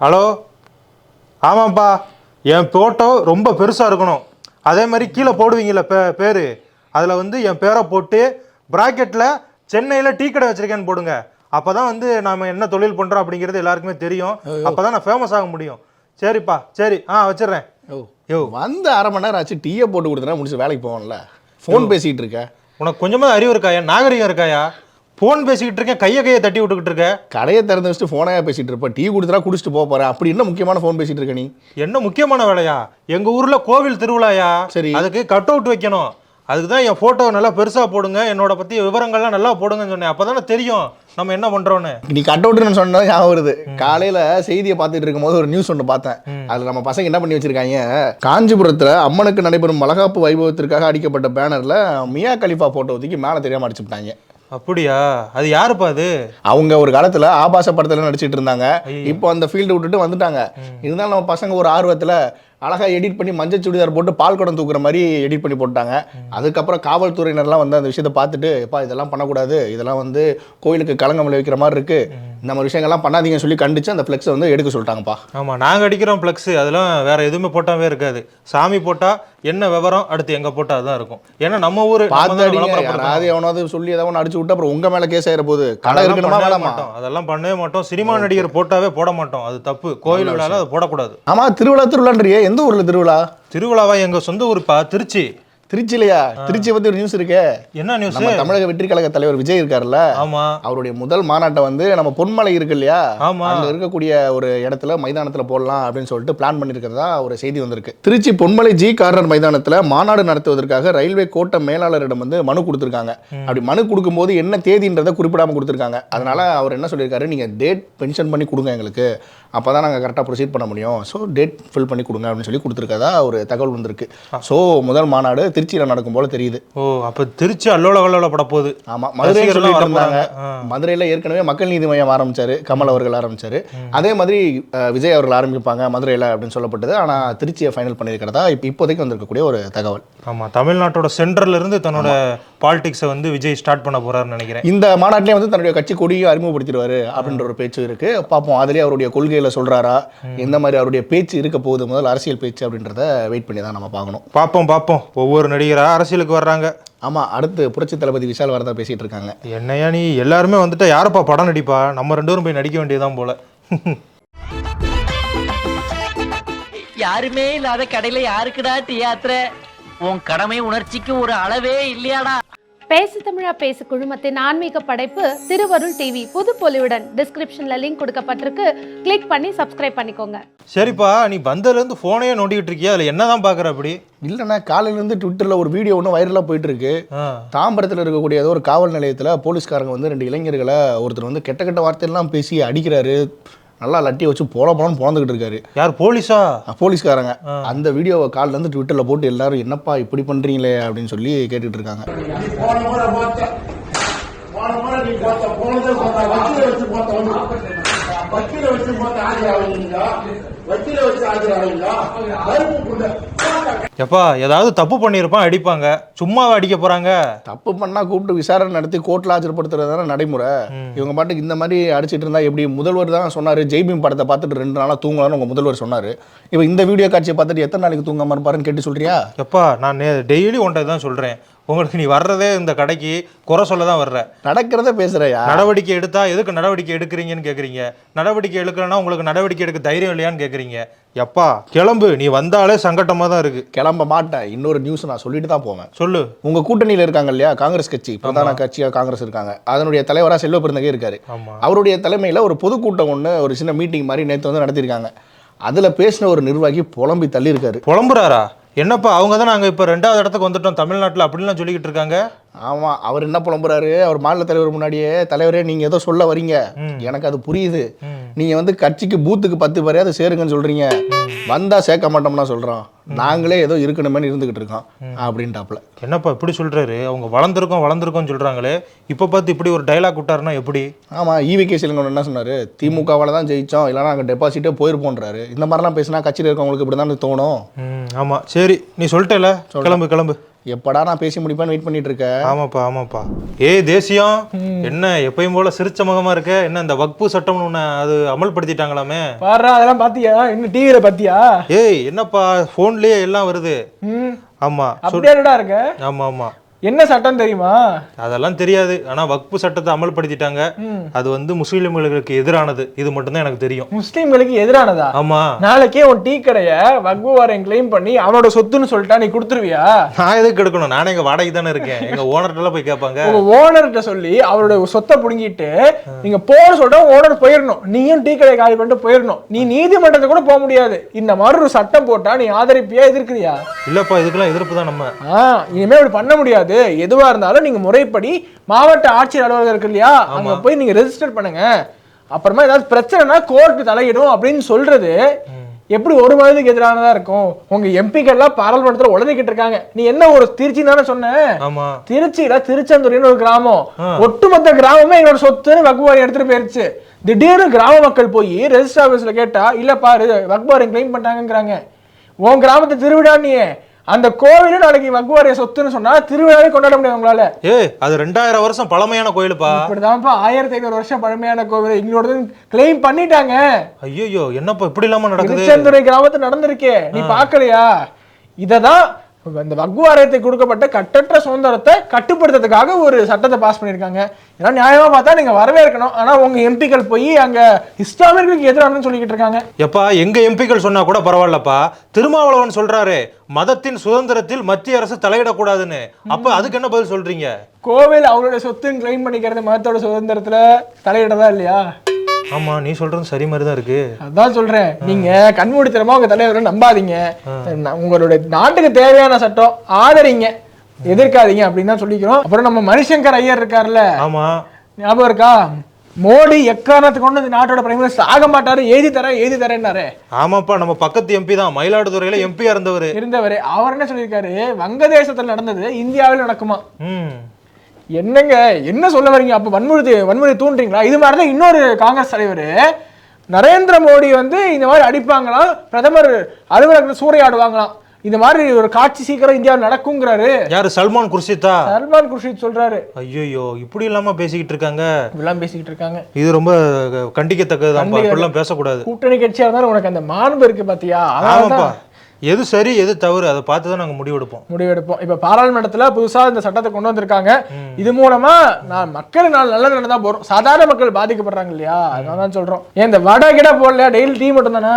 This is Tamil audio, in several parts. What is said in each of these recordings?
ஹலோ? ஆமாம்ப்பா. என் ஃபோட்டோ ரொம்ப பெருசாக இருக்கணும். அதே மாதிரி கீழே போடுவீங்கல்ல பே பேர். அதில் வந்து என் பேரை போட்டு ப்ராக்கெட்டில் சென்னையில் டீ கடை வச்சுருக்கேன்னு போடுங்க. அப்போ தான் வந்து நாம் என்ன தொழில் பண்ணுறோம் அப்படிங்கிறது எல்லாருக்குமே தெரியும். அப்போ தான் நான் ஃபேமஸ் ஆக முடியும். சரிப்பா. சரி. ஆ வச்சிடுறேன். யோ யோ. வந்து அரை மணி நேரம் ஆச்சு டீயை போட்டு கொடுத்தனா முடிச்சு வேலைக்கு போவோம்ல. ஃபோன் பேசிக்கிட்டு இருக்க. உனக்கு கொஞ்சமாக அறிவு இருக்காயா? நாகரிகம் இருக்காயா? ஃபோன் பேசிக்கிட்டு இருக்கேன் கையை கையை தட்டி விட்டுக்கிட்டு இருக்க. கடையை திறந்து வச்சுட்டு ஃபோனையா பேசிட்டு இருப்ப. டீ கொடுத்தா குடிச்சிட்டு போக போறேன் அப்படி என்ன முக்கியமான ஃபோன் பேசிட்டு இருக்க நீ? என்ன முக்கியமான வேலையா? எங்க ஊர்ல கோவில் திருவிழாயா? சரி. அதுக்கு கட் அவுட் வைக்கணும். அதுக்கு தான் என் போட்டோ நல்லா பெருசா போடுங்க. என்னோட பத்தி விவரங்கள்லாம் நல்லா போடுங்கன்னு சொன்னேன். அப்பதானே தெரியும் நம்ம என்ன பண்றோம்னு. நீ கட் அவுட்னு சொன்னா ஞாபகம் வருது. காலையில செய்தியை பார்த்துட்டு இருக்கும்போது ஒரு நியூஸ் ஒன்று பார்த்தேன். அதுல நம்ம பசங்க என்ன பண்ணி வச்சிருக்காங்க? காஞ்சிபுரத்துல அம்மனுக்கு நடைபெறும் மலகாப்பு வைபவத்திற்காக அடிக்கப்பட்ட பேனர்ல மியா கலிஃபா போட்டோ ஒதுக்கி மேலே தெரியாம அடிச்சுட்டாங்க. அப்படியா? அது யாருப்பா அது? அவங்க ஒரு காலத்துல ஆபாச படத்துல நடிச்சிட்டு இருந்தாங்க. இப்போ அந்த ஃபீல்டு விட்டுட்டு வந்துட்டாங்க. இருந்தாலும் நம்ம பசங்க ஒரு ஆர்வத்துல அழகா எடிட் பண்ணி மஞ்சள் சுடிதார் போட்டு பால் குடம் தூக்குற மாதிரி எடிட் பண்ணி போட்டாங்க. அதுக்கப்புறம் காவல்துறையினர்லாம் வந்து அந்த விஷயத்தை பார்த்துட்டு எப்பா இதெல்லாம் பண்ணக்கூடாது. இதெல்லாம் வந்து கோயிலுக்கு களங்கம் விளைவிக்கிற மாதிரி இருக்கு. இந்த மாதிரி விஷயங்கள்லாம் பண்ணாதீங்கன்னு சொல்லி கண்டிச்சு அந்த ஃப்ளெக்ஸை வந்து எடுக்க சொல்லிட்டாங்கப்பா. ஆமா நாங்க அடிக்கிறோம் பிளக்ஸ் அதெல்லாம் வேற எதுவுமே போட்டாவே இருக்காது. சாமி போட்டா என்ன விவரம் அடுத்து எங்க போட்டா அதுதான் இருக்கும். ஏன்னா நம்ம ஊரு நம்ம பார்த்து தான். யாராவது எவனாவது சொல்லி ஏதாவது ஒன்று அடிச்சு விட்டு அப்புறம் உங்க மேல கேஸ் ஆயிர போகுது. கடை இருக்கணுமா வேணாமா? மாட்டோம். அதெல்லாம் பண்ணவே மாட்டோம். சினிமா நடிகர் போட்டாவே போட மாட்டோம். அது தப்பு. கோயில் விழால அது போடக்கூடாது. ஆமா திருவிழா திருவிழான்றியே. எந்த ஊர்ல திருவிழா? திருவிழாவா? எங்க சொந்த ஊருப்பா திருச்சி. திருச்சிலையா? திருச்சியை பத்தி ஒரு நியூஸ் இருக்கே. என்ன நியூஸ் நம்ம தமிழக வெற்றி கழக தலைவர் விஜய் இருக்காருல்ல. ஆமா. அவருடைய முதல் மாநாட்டை வந்து நம்ம பொன்மலை இருக்கு இல்லையா? ஆமா. அங்க இருக்கக்கூடிய ஒரு இடத்துல மைதானத்துல போடலாம் அப்படின்னு சொல்லிட்டு பிளான் பண்ணிருக்கிறதா ஒரு செய்தி வந்திருக்கு. திருச்சி பொன்மலை ஜி கார்னர் மைதானத்துல மாநாடு நடத்துவதற்காக ரயில்வே கோட்ட மேலாளரிடம் வந்து மனு கொடுத்திருக்காங்க. அப்படி மனு கொடுக்கும்போது என்ன தேதின்றதை குறிப்பிடாம கொடுத்திருக்காங்க. அதனால அவர் என்ன சொல்லியிருக்காரு? நீங்க டேட் பென்ஷன் பண்ணி கொடுங்க எங்களுக்கு. அப்பதான் நாங்க கரெக்டாக ப்ரொசீட் பண்ண முடியும். ஸோ டேட் ஃபில் பண்ணி கொடுங்க அப்படின்னு சொல்லி கொடுத்துருக்கதா ஒரு தகவல் வந்திருக்கு. ஸோ முதல் மாநாடு திருச்சியில் நடக்கும் போல தெரியுது. ஓ அப்ப திருச்சி அல்லோல கல்லோல பட போகுது. ஆமா மதுரை இருந்தாங்க. மதுரையில ஏற்கனவே மக்கள் நீதி மையம் ஆரம்பிச்சாரு கமல் அவர்கள் ஆரம்பிச்சாரு. அதே மாதிரி விஜய் அவர்கள் ஆரம்பிப்பாங்க மதுரையில அப்படின்னு சொல்லப்பட்டது. ஆனா திருச்சியை ஃபைனல் பண்ணியிருக்கிறதா இப்போ இப்போதைக்கு வந்திருக்கக்கூடிய ஒரு தகவல். ஆமா தமிழ்நாட்டோட சென்டர்ல இருந்து தன்னோட பாலிடிக்ஸை வந்து விஜய் ஸ்டார்ட் பண்ண போறாருன்னு நினைக்கிறேன். இந்த மாநாட்டிலே வந்து தன்னுடைய கட்சி கொடியை அறிமுகப்படுத்திடுவாரு அப்படின்ற ஒரு பேச்சு இருக்கு. பார்ப்போம் அதுலயே அவருடைய கொள்கையில சொல்றாரா? எந்த மாதிரி அவருடைய பேச்சு இருக்க போகுது? முதல் அரசியல் பேச்சு அப்படின்றத வெயிட் பண்ணி தான் நம்ம பார்க்கணும். பார்ப்போம் பார்ப்போம். ஒவ்வொரு நடிகரா அரசியலுக்கு வர்றாங்க. ஆமா அடுத்து புரட்சி தளபதி விஷால் வரதா பேசிட்டு இருக்காங்க. என்னையா நீ? எல்லாருமே வந்துட்டு யாரப்பா படம் நடிப்பா? நம்ம ரெண்டு பேரும் போய் நடிக்க வேண்டியதுதான் போல. யாருமே இல்லாத கடையில யாருக்குடா டீ ஆத்துற? உன் கடமை உணர்ச்சிக்கு ஒரு அளவே இல்லையாடா. பேசு தமிழா பேசு குழுமத்தின் ஆன்மீக படைப்பு திருவருள் டிவி புது பொலிவுடன். டிஸ்கிரிப்ஷன்ல லிங்க் கொடுக்கப்பட்டிருக்கு. கிளிக் பண்ணி சப்ஸ்கிரைப் பண்ணிக்கோங்க. சரிப்பா நீ வந்ததுல இருந்து போனையே நோண்டிக்கிட்டு இருக்கியா? அதுல என்னதான் பாக்குற அப்படி? இல்லைன்னா காலையில இருந்து ட்விட்டர்ல ஒரு வீடியோ ஒன்று வைரலாக போயிட்டு இருக்கு தாம்பரத்தில் இருக்கக்கூடிய ஏதோ ஒரு காவல் நிலையத்தில் போலீஸ்காரங்க வந்து ரெண்டு இளைஞர்களை ஒருத்தர் வந்து கெட்ட கெட்ட வார்த்தையெல்லாம் பேசி அடிக்கிறாரு. நல்லா லட்டி வச்சு போல போலன்னு பிறந்துக்கிட்டு இருக்காரு. யார் போலீஸா? போலீஸ்காரங்க. அந்த வீடியோவை காலில் இருந்து ட்விட்டரில் போட்டு எல்லாரும் என்னப்பா இப்படி பண்ணுறீங்களே அப்படின்னு சொல்லி கேட்டுட்டு இருக்காங்க. வச்சு வச்சு எப்பா ஏதாவது தப்பு பண்ணியிருப்பான் அடிப்பாங்க. சும்மாவா அடிக்க போறாங்க? தப்பு பண்ணா கூப்பிட்டு விசாரணை நடத்தி கோர்ட்டில் ஆஜர்படுத்துறது தானே நடைமுறை. இவங்க பாட்டுக்கு இந்த மாதிரி அடிச்சிட்டு இருந்தா எப்படி? முதல்வர் தான் சொன்னார் ஜெய்பீம் படத்தை பார்த்துட்டு ரெண்டு நாளாக தூங்கலாம்னு உங்க முதல்வர் சொன்னார். இப்போ இந்த வீடியோ காட்சியை பார்த்துட்டு எத்தனை நாளைக்கு தூங்காம இருப்பாருன்னு கேட்டு சொல்றியா? எப்பா நான் டெய்லி ஒன்றை தான் சொல்றேன். உங்களுக்கு நீ வர்றதே இந்த கடைக்கு குறை சொல்ல தான் வர்ற. நடக்கிறத பேசுறையா? நடவடிக்கை எடுத்தா எதுக்கு நடவடிக்கை எடுக்கிறீங்கன்னு கேக்குறீங்க? நடவடிக்கை எடுக்கலன்னா உங்களுக்கு நடவடிக்கை எடுக்க தைரியம் இல்லையான்னு கேக்குறீங்க. எப்பா கிளம்பு. நீ வந்தாலே சங்கட்டமா தான் இருக்கு. கிளம்ப மாட்டேன் இன்னொரு நியூஸ் நான் சொல்லிட்டு தான் போவேன். சொல்லு. உங்க கூட்டணியில் இருக்காங்க இல்லையா? காங்கிரஸ் கட்சி பிரதான கட்சியா காங்கிரஸ் இருக்காங்க. அதனுடைய தலைவரா செல்வ பெருந்தகை இருக்காரு. அவருடைய தலைமையில ஒரு பொதுக்கூட்டம் ஒன்று ஒரு சின்ன மீட்டிங் மாதிரி நேற்று வந்து நடத்தியிருக்காங்க. அதுல பேசின ஒரு நிர்வாகி புலம்பி தள்ளியிருக்காரு. புலம்புறாரா? என்னப்பா அவங்க தான் நாங்கள் இப்போ ரெண்டாவது இடத்துக்கு வந்துட்டோம். தமிழ்நாட்டில் அப்படின்லாம் சொல்லிக்கிட்டு இருக்காங்க. ஆமா அவர் என்ன புலம்புறாரு? அவர் மாநில தலைவர் முன்னாடியே தலைவரே நீங்க ஏதோ சொல்ல வரீங்க. எனக்கு அது புரியுது. நீங்க வந்து கட்சிக்கு பூத்துக்கு பத்து பேரையாவது சேருங்கன்னு சொல்றீங்க. வந்தா சேர்க்க மாட்டோம்னா சொல்றோம். நாங்களே ஏதோ இருக்கணுமேனு இருந்துகிட்டு இருக்கோம். அப்படின்ட்டாப்ல என்னப்பா இப்படி சொல்றாரு? அவங்க வளர்ந்துருக்கோம் வளர்ந்துருக்கோம்னு சொல்றாங்களே. இப்போ பார்த்து இப்படி ஒரு டைலாக் விட்டாருன்னா எப்படி? ஆமா ஈவி கே சிலங்கன் என்ன சொன்னாரு? திமுகவால தான் ஜெயிச்சோம் இல்லைன்னா நாங்கள் டெபாசிட்டே போயிருப்போன்றாரு. இந்த மாதிரிலாம் பேசினா கட்சியில் இருக்கவங்களுக்கு இப்படி தான் தோணும் ஆமாம் சரி நீ சொல்லிட்டேல. கிளம்பு கிளம்பு. எப்படா நான் பேசி முடிப்பேன்னு வெயிட் பண்ணிட்டு இருக்கேன் ஆமாப்பா ஆமாப்பா. ஏய் தேசியம் என்ன எப்பயும் போல சிரிச்ச முகமா இருக்க? என்ன இந்த வக்பு சட்டம்னு ஒண்ணு அது அமல்படுத்திட்டாங்களாமே? பாரு அதெல்லாம் பாத்தியா? இன்னும் டிவியில பாத்தியா? ஏய் என்னப்பா போன்லயே எல்லாம் வருது. ஆமா இருக்க? ஆமா ஆமா. என்ன சட்டம் தெரியுமா? அதெல்லாம் தெரியாது. ஆனா வக்பு சட்டத்தை அமல்படுத்திட்டாங்க. அது வந்து முஸ்லீம்களுக்கு எதிரானது. இது மட்டும்தான் எனக்கு தெரியும். முஸ்லீம்களுக்கு எதிரானதா? ஆமா. நாளைக்கே உன் டீ கடைய வக்பு வாரம் கிளைம் பண்ணி அவனோட சொத்துன்னு சொல்லிட்டா நீ கொடுத்துருவியா? நான் எதுக்கு எடுக்கணும் நானே எங்க வாடகை தானே இருக்கேன். எங்க ஓனர்கிட்ட போய் கேட்பாங்க. உங்க ஓனர்கிட்ட சொல்லி அவரோட சொத்தை புடுங்கிட்டு நீங்க போன சொல்லிட்டா ஓனர் போயிடணும் நீயும் டீ கடையை காலி பண்ணிட்டு போயிடணும் நீ நீதிமன்றத்தை கூட போக முடியாது. இந்த மாதிரி ஒரு சட்டம் போட்டா நீ ஆதரிப்பியா எதிர்க்கிறியா? இல்லப்பா இதுக்கெல்லாம் எதிர்ப்பு தான் நம்ம. இனிமே அப்படி பண்ண முடியாது. எதுவா இருந்தாலும் நீங்க முறைப்படி மாவட்ட ஆட்சியர் அலுவலகம் இருக்கு இல்லையா? அங்க போய் நீங்க ரெஜிஸ்டர் பண்ணுங்க. அப்புறமா ஏதாவது பிரச்சனைனா கோர்ட் தலையிடும் அப்படின்னு சொல்றது எப்படி ஒரு மனதுக்கு எதிரானதா இருக்கும்? உங்க எம்பிக்கெல்லாம் பாராளுமன்றத்துல உளறிக்கிட்டு இருக்காங்க. நீ என்ன ஒரு திருச்சி தானே சொன்ன? திருச்சியில திருச்செந்தூரின்னு ஒரு கிராமம். ஒட்டுமொத்த கிராமமே எங்களோட சொத்துன்னு வகுவாரி எடுத்துட்டு போயிருச்சு. திடீர்னு கிராம மக்கள் போய் ரெஜிஸ்டர் ஆபீஸ்ல கேட்டா இல்ல பாரு வகுவாரி கிளைம் பண்ணிட்டாங்கங்கிறாங்க. உன் கிராமத்து திருவிழா நீ அந்த கோவிலும் நாளைக்கு வகுவாரிய சொத்துன்னு சொன்னா திருவிழாவே கொண்டாட முடியாது உங்களால. ஏய் அது ரெண்டாயிரம் வருஷம் பழமையான கோயிலுப்பா. இப்படிதான்ப்பா ஆயிரத்தி ஐநூறு வருஷம் பழமையான கோவில். எங்களோட கிளைம் பண்ணிட்டாங்க. ஐயோ என்னப்பா இப்படி இல்லாம நடக்குது? திருச்செந்துறை கிராமத்துல நடந்திருக்கே. நீ பாக்கலையா? இததான் இந்த வகுவாரத்தை கொடுக்கப்பட்ட கட்டற்ற சுதந்திரத்தை கட்டுப்படுத்துறதுக்காக ஒரு சட்டத்தை பாஸ் பண்ணியிருக்காங்க. இதெல்லாம் நியாயமா பார்த்தா நீங்க வரவேற்கணும் ஆனா உங்க எம்பிக்கள் போய் அங்க இஸ்லாமியர்களுக்கு எதிரானு சொல்லிக்கிட்டு இருக்காங்க. எப்பா எங்க எம்பிக்கள் சொன்னா கூட பரவாயில்லப்பா. திருமாவளவன் சொல்றாரு மதத்தின் சுதந்திரத்தில் மத்திய அரசு தலையிடக்கூடாதுன்னு. அப்ப அதுக்கு என்ன பதில் சொல்றீங்க? கோவில் அவருடைய சொத்துன்னு கிளைம் பண்ணிக்கிறது மதத்தோட சுதந்திரத்துல தலையிடதா இல்லையா? ஆமா நீ சொல்றது சரி மாதிரி தான் இருக்கு. அதான் சொல்றேன். நீங்க கண்மூடித்தனமா உங்க தலைவரை நம்பாதீங்க. உங்களுடைய நாட்டுக்கு தேவையான சட்டம் ஆதரிங்க. எதிர்க்காதீங்க அப்படின்னு தான் சொல்லிக்கிறோம். அப்புறம் நம்ம மணிசங்கர் ஐயர் இருக்காருல்ல ஆமா. ஞாபகம் இருக்கா? மோடி எக்காரணத்துக்கு கொண்டு இந்த நாட்டோட பிரைம் மினிஸ்டர் ஆக மாட்டாரு? எழுதி தரேன் எழுதி தரேன்னாரு. ஆமாப்பா நம்ம பக்கத்து எம்பி தான். மயிலாடுதுறையில எம்பியா இருந்தவர். இருந்தவர். அவர் என்ன சொல்லியிருக்காரு? வங்கதேசத்துல நடந்தது இந்தியாவில் நடக்குமா? என்னங்க? என்ன சொல்ல வரீங்க? அப்ப வன்முறை வன்முறை தூண்டுறீங்களா? இது மாதிரி தான் இன்னொரு காங்கிரஸ் தலைவர் நரேந்திர மோடி வந்து இந்த மாதிரி அடிப்பாங்களாம். பிரதமர் அலுவலகத்தில் சூறையாடுவாங்களாம். இந்த மாதிரி ஒரு காட்சி சீக்கிரம் இந்தியாவில் நடக்குங்கிறாரு. யாரு? சல்மான் குர்ஷித்தா? சல்மான் குர்ஷித் சொல்றாரு. ஐயோ இப்படி இல்லாம பேசிக்கிட்டு இருக்காங்க. இப்படிலாம் பேசிக்கிட்டு இருக்காங்க. இது ரொம்ப கண்டிக்கத்தக்கதுதான்ப்பா. கண்டிக்க- இப்படிலாம் பேசக்கூடாது. கூட்டணி கட்சியா இருந்தாலும் உனக்கு அந்த மாண்பு இருக்கு பாத்தியா? அதனால ஆமாப்பா. தான் எது சரி எது தவறு அதை பார்த்து தான் நாங்க முடிவெடுப்போம். முடிவெடுப்போம். இப்ப பாராளுமன்றத்துல புதுசா இந்த சட்டத்தை கொண்டு வந்திருக்காங்க. இது மூலமா நான் மக்கள் நாள் நல்லது நடந்தா போறோம். சாதாரண மக்கள் பாதிக்கப்படுறாங்க இல்லையா? அதனால தான் சொல்றோம். ஏன் இந்த வடை கிட போடலையா? டெய்லி டீ மட்டும் தானே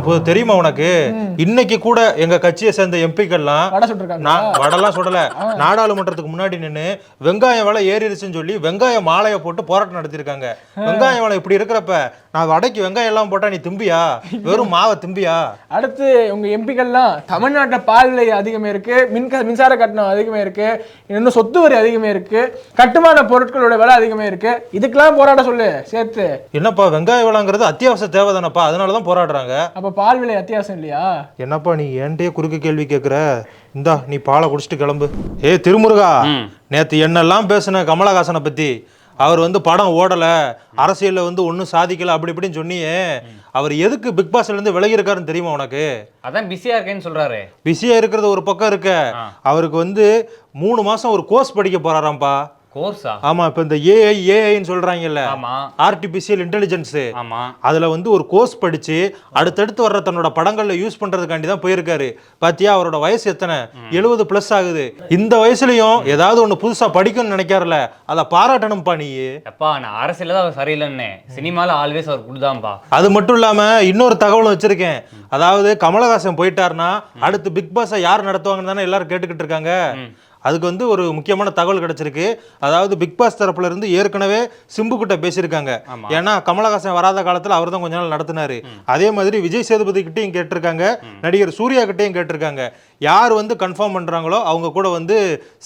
போ- தெரியுமா உனக்கு? இன்னைக்கு கூட எங்க கட்சியை சேர்ந்த எம்பிக்கள்லாம் வடை சுட்டுருக்காங்க. நான் வடலாம் சுடல. நாடாளுமன்றத்துக்கு முன்னாடி நின்னு வெங்காயம் விலை ஏறிடுச்சுன்னு சொல்லி வெங்காய மாலையை போட்டு போராட்டம் நடத்திருக்காங்க வெங்காயம் விலை இப்படி இருக்கிறப்ப நான் வடைக்கு வெங்காயம் எல்லாம் போட்டா நீ திம்பியா? வெறும் மாவை திம்பியா? அடுத்து உங்க எம்பிக்கள்லாம் தமிழ்நாட்டுல பால் விலை அதிகமே இருக்கு மின்க மின்சார கட்டணம் அதிகமே இருக்கு இன்னும் சொத்து வரி அதிகமே இருக்கு கட்டுமான பொருட்களோட விலை அதிகமே இருக்கு. இதுக்கெல்லாம் போராட சொல்லு சேர்த்து. என்னப்பா வெங்காய விலைங்கிறது அத்தியாவசிய தேவை தானப்பா அதனாலதான் போராடுறாங்க. அப்ப பால் விலை அத்தியாவசியம் இல்லையா? என்னப்பா நீ என்கிட்டயே குறுக்கு கேள்வி கேட்குற இந்தா நீ பாலை குடிச்சிட்டு கிளம்பு. ஏ திருமுருகா நேத்து என்னெல்லாம் பேசுன கமலஹாசனை பத்தி? அவர் வந்து படம் ஓடல அரசியல்ல வந்து ஒன்றும் சாதிக்கல அப்படி இப்படின்னு சொன்னியே. அவர் எதுக்கு பிக் பாஸ்ல இருந்து விலகி இருக்காருன்னு தெரியுமா உனக்கு? அதான் பிஸியா இருக்கேன்னு சொல்றாரு. பிஸியா இருக்கிறது ஒரு பக்கம் இருக்க. அவருக்கு வந்து மூணு மாசம் ஒரு கோர்ஸ் படிக்க போறாராம்ப்பா. கோர்ஸா? ஆமா இப்ப இந்த ஏஐ ஏஐன்னு சொல்றாங்கல்ல. ஆமா. ஆர்டிபிஷியல் இன்டெலிஜென்ஸ் ஆமா. அதுல வந்து ஒரு கோர்ஸ் படிச்சு அடுத்தடுத்து வர்ற தன்னோட படங்கள்ல யூஸ் பண்றதுக்காண்டி தான் போயிருக்காரு. பாத்தியா அவரோட வயசு எத்தனை? எழுபது பிளஸ் ஆகுது. இந்த வயசுலயும் ஏதாவது ஒண்ணு புதுசா படிக்கணும்னு நினைக்காருல அதை பாராட்டணும்ப்பா நீ? எப்பா நான் அரசியல தான் அவர் சரியில்லைன்னு. சினிமால ஆல்வேஸ் அவர் குடுதாம்பா. அது மட்டும் இல்லாம இன்னொரு தகவலும் வச்சிருக்கேன். அதாவது கமலஹாசன் போயிட்டாருன்னா அடுத்து பிக் பாஸை யார் நடத்துவாங்கன்னு தானே எல்லாரும் கேட்டுக்கிட்டு இருக்காங்க. அதுக்கு வந்து ஒரு முக்கியமான தகவல் கிடைச்சிருக்கு. அதாவது பிக் பாஸ் தரப்புல இருந்து ஏற்கனவே சிம்பு கிட்ட பேசியிருக்காங்க. ஏன்னா கமலஹாசன் வராத காலத்துல அவர் தான் கொஞ்ச நாள் நடத்தினாரு. அதே மாதிரி விஜய் சேதுபதி கிட்டையும் கேட்டிருக்காங்க நடிகர் சூர்யா கிட்டையும் கேட்டிருக்காங்க. யார் வந்து கன்ஃபார்ம் பண்றாங்களோ அவங்க கூட வந்து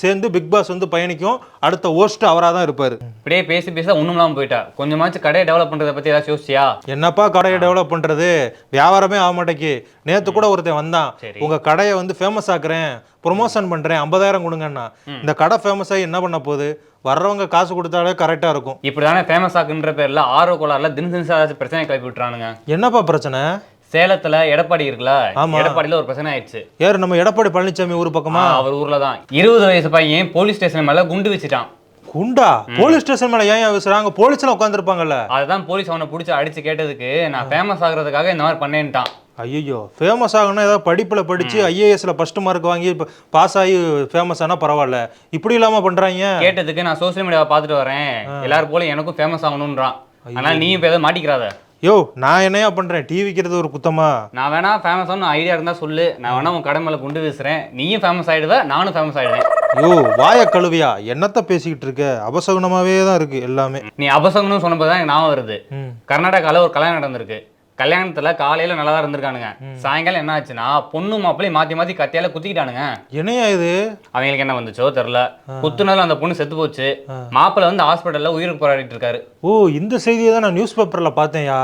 சேர்ந்து பிக் பாஸ் வந்து பயணிக்கும். அடுத்த ஹோஸ்ட் அவராக தான் இருப்பாரு. இப்படியே பேசி பேச ஒண்ணும் இல்லாம போயிட்டா. கொஞ்சமாச்சும் கடையை டெவலப் பண்றதை பத்தி ஏதாச்சும் யோசிச்சியா? என்னப்பா கடையை டெவலப் பண்றது? வியாபாரமே ஆக மாட்டேக்கு நேத்து கூட ஒருத்தன் வந்தான். உங்க கடையை வந்து ஃபேமஸ் ஆக்குறேன். ப்ரொமோஷன் பண்றேன் ஐம்பதாயிரம் கொடுங்கண்ணா இந்த கடை ஃபேமஸ் ஆகி என்ன பண்ண போகுது? வர்றவங்க காசு கொடுத்தாலே கரெக்டா இருக்கும். இப்படிதானே ஃபேமஸ் ஆகுன்ற பேர்ல ஆர்வ கோளாறுல தினசு தினசு ஏதாச்சும் பிரச்சனை கிளப்பி விட்டுறானுங்க. என்னப்பா பிரச்சனை? சேலத்துல எடப்பாடி இருக்குல்ல? ஆமா. எடப்பாடியில ஒரு பிரச்சனை ஆயிடுச்சு. யார் நம்ம எடப்பாடி பழனிசாமி ஊர் பக்கமா? அவர் ஊர்ல தான். இருபது வயசு பையன் போலீஸ் ஸ்டேஷன் மேல குண்டு வச்சுட்டான் குண்டா? போலீஸ் ஸ்டேஷன் மேல ஏன் விசுறாங்க போலீஸ்ல உட்காந்துருப்பாங்கல்ல அதுதான் போலீஸ் அவனை பிடிச்சி அடிச்சு கேட்டதுக்கு நான் ஃபேமஸ் ஆகுறதுக்காக இந்த மாதிரி பண்ணேன்ட்டான். ஐயோ ஃபேமஸ் ஆகணும்னா ஏதாவது படிப்பில் படித்து ஐஏஎஸ்ல ஃபர்ஸ்ட் மார்க் வாங்கி பாஸ் ஆகி ஃபேமஸ் ஆனால் பரவாயில்ல. இப்படி இல்லாம பண்றாங்க. கேட்டதுக்கு நான் சோஷியல் மீடியாவை பார்த்துட்டு வரேன். எல்லாரும் போல எனக்கும் ஃபேமஸ் ஆகணும்ன்றான். ஆனால் நீயும் இப்போ எதாவது மாட்டிக்கிறாத? யோ நான் என்னையா பண்றேன்? டீ விற்கிறது ஒரு குத்தமா? நான் வேணா ஃபேமஸ் ஆகணும் ஐடியா இருந்தா சொல்லு. நான் வேணா உன் கடை மேல குண்டு வீசுறேன். நீயும் ஃபேமஸ் ஆயிடுவ நானும் ஃபேமஸ் ஆயிடுவேன். யோ வாய கழுவியா? என்னத்த பேசிக்கிட்டு இருக்க? அபசகுனமாவே தான் இருக்கு எல்லாமே. நீ அபசங்கணும் சொன்னப்போ தான் எனக்கு ஞாபகம் வருது. கர்நாடகாவில் ஒரு கல்யாணம் நடந்திருக்கு. கல்யாணத்துல காலையில நல்லா தான் இருந்திருக்கானுங்க சாயங்காலம் என்ன ஆச்சுன்னா பொண்ணு மாப்பிள்ளையும் மாத்தி மாத்தி கத்தியால குத்திக்கிட்டானுங்க. என்னையா இது? அவங்களுக்கு என்ன வந்துச்சோ தெரில குத்துனால அந்த பொண்ணு செத்து போச்சு. மாப்பிள்ளை வந்து ஹாஸ்பிட்டல்ல உயிருக்கு போராடிட்டு இருக்காரு. ஓ இந்த செய்தியை தான் நான் நியூஸ் பேப்பர்ல பார்த்தேன்யா.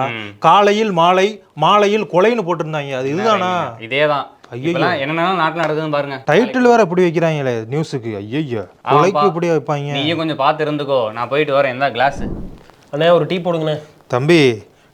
காலையில் மாலை மாலையில் கொலைன்னு போட்டிருந்தாங்க. அது இதுதானா? இதேதான். என்னென்ன நாட்டுல நடக்குதுன்னு பாருங்க. டைட்டில் வேற இப்படி வைக்கிறாங்களே நியூஸுக்கு. ஐயோ கொலைக்கு இப்படி வைப்பாங்க. நீயும் கொஞ்சம் பார்த்து இருந்துக்கோ. நான் போயிட்டு வரேன். எந்த கிளாஸ் அண்ணே ஒரு டீ போடுங்கண்ணே. தம்பி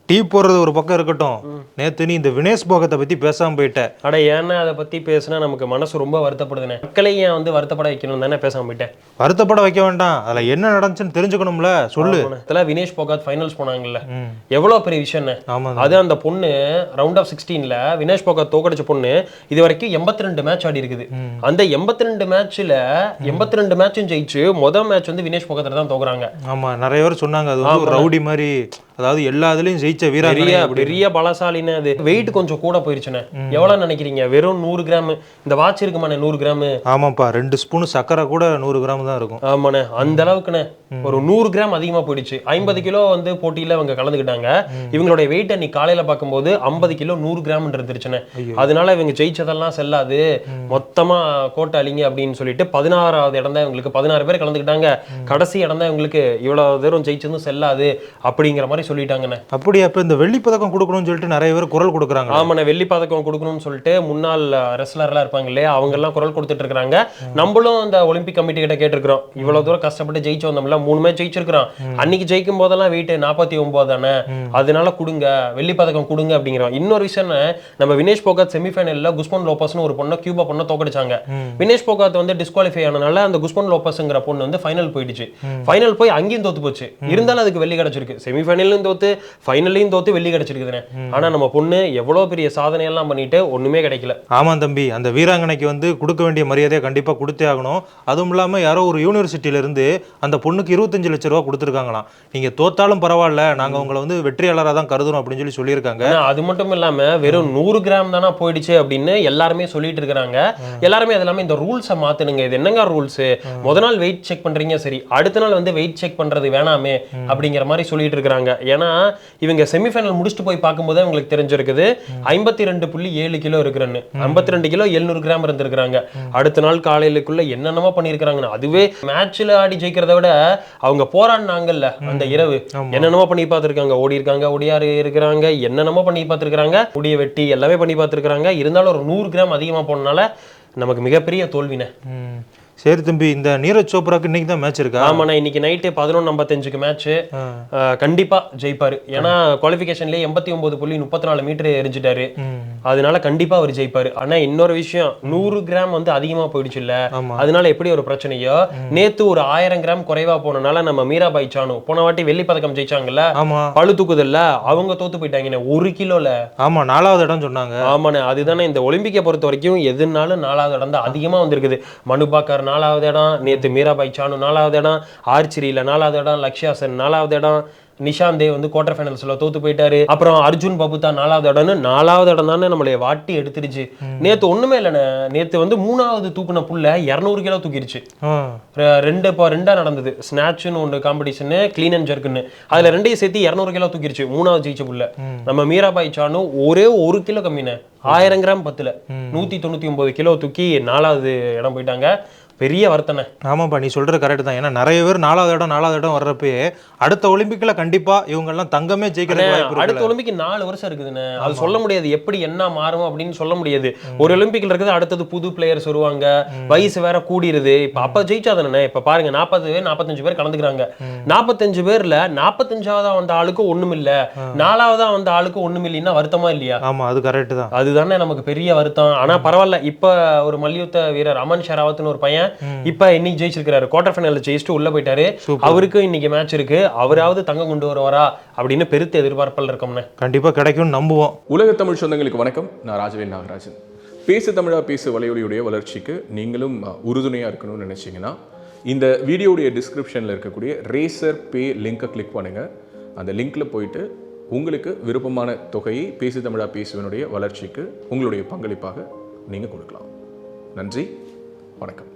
டீ போடுறது ஒரு பக்கம் இருக்கட்டும். நேத்து நீ இந்த வினேஷ் போகத்தை பத்தி பேசாம போயிட்ட. அட ஏன்னா அதை பத்தி பேசினா நமக்கு மனசு ரொம்ப வருத்தப்படுதுண்ணே மக்களை ஏன் வந்து வருத்தப்பட வைக்கணும் தானே பேசாம போயிட்டேன் வருத்தப்பட வைக்க வேண்டாம். அதுல என்ன நடந்துச்சுன்னு தெரிஞ்சுக்கணும்ல? சொல்லு. இதெல்லாம் வினேஷ் போகாத் ஃபைனல்ஸ் போனாங்கல்ல. ம். எவ்வளவு பெரிய விஷயம்ண்ணே ஆமா அது அந்த பொண்ணு ரவுண்ட் ஆஃப் சிக்ஸ்டீன்ல வினேஷ் போகாத் தோக்கடிச்ச பொண்ணு இது வரைக்கும் எண்பத்தி ரெண்டு மேட்ச் ஆடி இருக்குது. அந்த எண்பத்தி ரெண்டு மேட்ச்ல எண்பத்தி ரெண்டு மேட்சும் ஜெயிச்சு முதல் மேட்ச் வந்து வினேஷ் போகத்துல தான் தோக்குறாங்க. ஆமா நிறைய பேர் சொன்னாங்க அது வந்து ஒரு ரவுடி மாதிரி. அதாவது எல்லா இதுலயும் ஜெயிச்ச வீரர் பெரிய பலசாலின்னு அது வெயிட் கொஞ்சம் கூட போயிருச்சுண்ணே. எவ்வளவு நினைக்கிறீங்க? வெறும் நூறு கிராம் இந்த வாட்ச் இருக்குமாண்ணே நூறு கிராம்? ஆமாப்பா ரெண்டு ஸ்பூன் சக்கரை கூட நூறு கிராம் தான் இருக்கும். ஆமாண்ணே அந்த அளவுக்குண்ணே. ஒரு நூறு கிராம் அதிகமா போயிடுச்சு. ஐம்பது கிலோ வந்து போட்டியில அவங்க கலந்துக்கிட்டாங்க. இவங்களுடைய வெயிட் அன்னைக்கு காலையில பார்க்கும்போது ஐம்பது கிலோ நூறு கிராம் இருந்துருச்சுண்ணே. அதனால இவங்க ஜெயிச்சதெல்லாம் செல்லாது. மொத்தமா கோட்டை அழிங்க அப்படின்னு சொல்லிட்டு பதினாறாவது இடம் தான் இவங்களுக்கு பதினாறு பேர் கலந்துக்கிட்டாங்க. கடைசி இடம் தான் இவங்களுக்கு இவ்வளவு தூரம் ஜெயிச்சதும் செல்லாது அப்படிங்கிற மாதிரி சொல்லிட்டாங்கண்ணே. அப்படி அப்ப இந்த வெள்ளி பதக்கம் கொடுக்கணும்னு சொல்லிட்டு நிறைய பேர் குரல் கொடுக்குறாங்க. ஆமாண்ணே வெள்ளி பதக்கம் கொடுக்கணும்னு சொல்லிட்டு முன்னாள் ரெஸ்லர்லாம் இருப்பாங்க இல்லையா அவங்க எல்லாம் குரல் கொடுத்துட்டு இருக்காங்க நம்மளும் இந்த ஒலிம்பிக் கமிட்டி கிட்ட கேட்டிருக்கிறோம். இவ்வளவு தூரம் கஷ்டப்பட்டு ஜெயிச்சு வந்தோம்ல மூணு மேட்ச் ஜெயிச்சிருக்கிறோம். அன்னைக்கு ஜெயிக்கும் போதெல்லாம் வெயிட் நாற்பத்தி ஒன்பது தானே? அதனால கொடுங்க வெள்ளி பதக்கம் கொடுங்க அப்படிங்கிறோம். இன்னொரு விஷயம் நம்ம வினேஷ் போகாத் செமிஃபைனல்ல குஸ்மன் லோபஸ்னு ஒரு பொண்ணை கியூபா பொண்ணை தோக்கடிச்சாங்க. வினேஷ் போகாத் வந்து டிஸ்குவாலிஃபை ஆனனால அந்த குஸ்மன் லோபஸ்ங்கிற பொண்ணு வந்து ஃபைனல் போயிடுச்சு. ஃபைனல் போய் அங்கேயும் தோத்து போச்சு இருந்தாலும் அதுக்கு வெள்ளி கிடைச்சிருக்கு. செமிஃபைனல்லையும் தோத்து ஃபைனல்லையும் தோத்து வெள்ளி கிடைச்சிருக்குதுண்ணே ஆனா நம்ம பொண்ணு எவ்வளவு பெரிய சாதனை எல்லாம் பண்ணிட்டு ஒண்ணுமே கிடைக்கல. ஆமா தம்பி அந்த வீராங்கனைக்கு வந்து கொடுக்க வேண்டிய மரியாதையை கண்டிப்பா கொடுத்தே ஆகணும். அதுவும் இல்லாம யாரோ ஒரு யூனிவர்சிட்டியில இருந்து அந்த பொண்ணுக்கு இருபத்தஞ்சு லட்ச ரூபா கொடுத்துருக்காங்களாம். நீங்க தோத்தாலும் பரவாயில்ல நாங்க உங்களை வந்து வெற்றியாளராக தான் கருதுறோம் அப்படின்னு சொல்லி சொல்லியிருக்காங்க. அது மட்டும் இல்லாம வெறும் நூறு கிராம் தானா போயிடுச்சு அப்படின்னு எல்லாருமே சொல்லிட்டு இருக்காங்க எல்லாருமே அது இல்லாம இந்த ரூல்ஸை மாத்தணுங்க. இது என்னங்க ரூல்ஸ்? முத நாள் வெயிட் செக் பண்றீங்க சரி. அடுத்த நாள் வந்து வெயிட் செக் பண்றது வேணாமே அப்படிங்கிற மாதிரி சொல்லிட்டு இருக்காங்க ஏன்னா இவங்க செமிஃபைனல் முடிச்சுட்டு போய் பார்க்கும்போது உங்களுக்கு தெரிஞ்சிருக்குது. ஐம்பத்தி ரெண்டு புள்ளி ஏழு கிலோ இருக்கிறன்னு ஐம்பத்தி ரெண்டு கிலோ எழுநூறு கிராம் இருந்திருக்கிறாங்க. அடுத்த நாள் காலையிலுக்குள்ள என்னென்னமோ பண்ணியிருக்கிறாங்கன்னு. அதுவே மேட்ச்ல ஆடி ஜெயிக்கிறத விட அவங்க போராடினாங்கல்ல அந்த இரவு. என்னென்னமோ பண்ணி பார்த்திருக்காங்க. ஓடி இருக்காங்க ஓடியாரு இருக்கிறாங்க. என்னென்னமோ பண்ணி பார்த்திருக்காங்க முடிய வெட்டி எல்லாமே பண்ணி பார்த்திருக்காங்க இருந்தாலும் ஒரு நூறு கிராம் அதிகமா போனனால நமக்கு மிகப்பெரிய தோல்வினே. சரி தம்பி இந்த நீரஜ் சோப்ராக்கு இன்னைக்கு தான் மேட்ச் இருக்கா? ஆமாண்ணா இன்னைக்கு நைட்டு பதினொன்று ஐம்பத்தஞ்சுக்கு மேட்ச் கண்டிப்பா ஜெயிப்பாரு. ஏன்னா குவாலிஃபிகேஷன்லயே எண்பத்தி ஒன்பது புள்ளி முப்பத்தி நாலு மீட்டர் எரிஞ்சிட்டாரு. அதனால கண்டிப்பா அவர் ஜெயிப்பாரு. ஆனா இன்னொரு விஷயம் நூறு கிராம் வந்து அதிகமா போயிடுச்சு இல்ல. அதனால எப்படி ஒரு பிரச்சனையோ நேத்து ஒரு ஆயிரம் கிராம் குறைவா போனனால நம்ம மீராபாய் சானு போன வாட்டி வெள்ளி பதக்கம் ஜெயிச்சாங்கல்ல பழு தூக்குதல்ல அவங்க தோத்து போயிட்டாங்கண்ணே ஒரு கிலோல. ஆமா நாலாவது இடம் சொன்னாங்க. ஆமாண்ணே அதுதானே இந்த ஒலிம்பிக்கை பொறுத்த வரைக்கும் எதுனாலும் நாலாவது இடம் தான் அதிகமா வந்திருக்குது. மனுபாக்கர் நாலாவது இடம் நேத்து மீராபாய் சானு நாலாவது இடம் ஆர்ச்சரியில நாலாவது இடம் லக்ஷ்யா சென் நாலாவது இடம் நிஷாந்தே வந்து குவார்டர் ஃபைனல்ஸ்ல தோத்து போயிட்டாரு. அப்புறம் அர்ஜுன் பபுதா நாலாவது இடம்னு நாலாவது இடம் தானே நம்மளை வாட்டி எடுத்துருச்சு. நேத்து ஒண்ணுமே இல்லைண்ணே. நேத்து வந்து மூணாவது தூக்குன புள்ள இரநூறு கிலோ. ரெ- ரெண்டு இப்போ ரெண்டா நடந்தது. ஸ்நாட்ச்னு ஒன்று காம்படிஷனு க்ளீன் அண்ட் ஜர்க்குன்னு அதுல ரெண்டையும் சேர்த்து இரநூறு கிலோ தூக்கிருச்சு மூணாவது ஜெயிச்ச புள்ள. நம்ம மீராபாய் சானு ஒரே ஒரு கிலோ கம்மினே ஆயிரம் கிராம் பத்துல. நூத்தி தொண்ணூத்தி ஒன்பது கிலோ தூக்கி நாலாவது இடம் போயிட்டாங்க. பெரிய வருத்தனை ஆமாப்பா நீ சொல்றது கரெக்ட் தான். ஏன்னா நிறைய பேர் நாலாவது இடம் நாலாவது இடம் வர்றப்பயே அடுத்த ஒலிம்பிக்ல கண்டிப்பா இவங்க எல்லாம் தங்கமே ஜெயிக்கிறதுக்கு வாய்ப்பு அடுத்த ஒலிம்பிக் நாலு வருஷம் இருக்குதுண்ணே. அது சொல்ல முடியாது. எப்படி என்ன மாறும் அப்படின்னு சொல்ல முடியாது. ஒரு ஒலிம்பிக்ல இருக்குது அடுத்தது புது பிளேயர்ஸ் வருவாங்க. வயசு வேற கூடிருது. இப்ப அப்ப ஜெயிச்சாதானே? இப்ப பாருங்க நாற்பது பேர் நாற்பத்தஞ்சு பேர் கலந்துக்கிறாங்க. நாற்பத்தஞ்சு பேர்ல நாற்பத்தஞ்சாவதா வந்த ஆளுக்கு ஒண்ணும் இல்ல நாலாவதா வந்த ஆளுக்கு ஒண்ணும் இல்லைன்னா வருத்தமா இல்லையா? ஆமா அது கரெக்ட் தான். அதுதானே நமக்கு பெரிய வருத்தம். ஆனா பரவாயில்ல. இப்ப ஒரு மல்யுத்த வீரர் அமன் ஷெராவத்னு ஒரு பையன் இப்ப இன்னைக்கு ஜெயிச்சிருக்காரு குவார்டர் ஃபைனல்ல ஜெயிச்சுட்டு உள்ள போயிட்டாரு. அவருக்கும் இன்னைக்கு மேட்ச் இருக்கு. அவராவது தங்கம் கொண்டு வருவாரா அப்படின்னு பெருத்த எதிர்பார்ப்பில் இருக்கோம்னே கண்டிப்பா கிடைக்கும்னு நம்புவோம். உலக தமிழ் சொந்தங்களுக்கு வணக்கம். நான் ராஜவேல் நாகராஜன். பேசு தமிழா பேசு வலையொலியுடைய வளர்ச்சிக்கு நீங்களும் உறுதுணையாக இருக்கணும்னு நினச்சிங்கன்னா இந்த வீடியோடைய டிஸ்கிரிப்ஷனில் இருக்கக்கூடிய ரேசர் பே லிங்கை கிளிக் பண்ணுங்கள் அந்த லிங்க்ல போயிட்டு உங்களுக்கு விருப்பமான தொகையை பேசு தமிழா பேசுவனுடைய வளர்ச்சிக்கு உங்களுடைய பங்களிப்பாக நீங்கள் கொடுக்கலாம். நன்றி. வணக்கம்.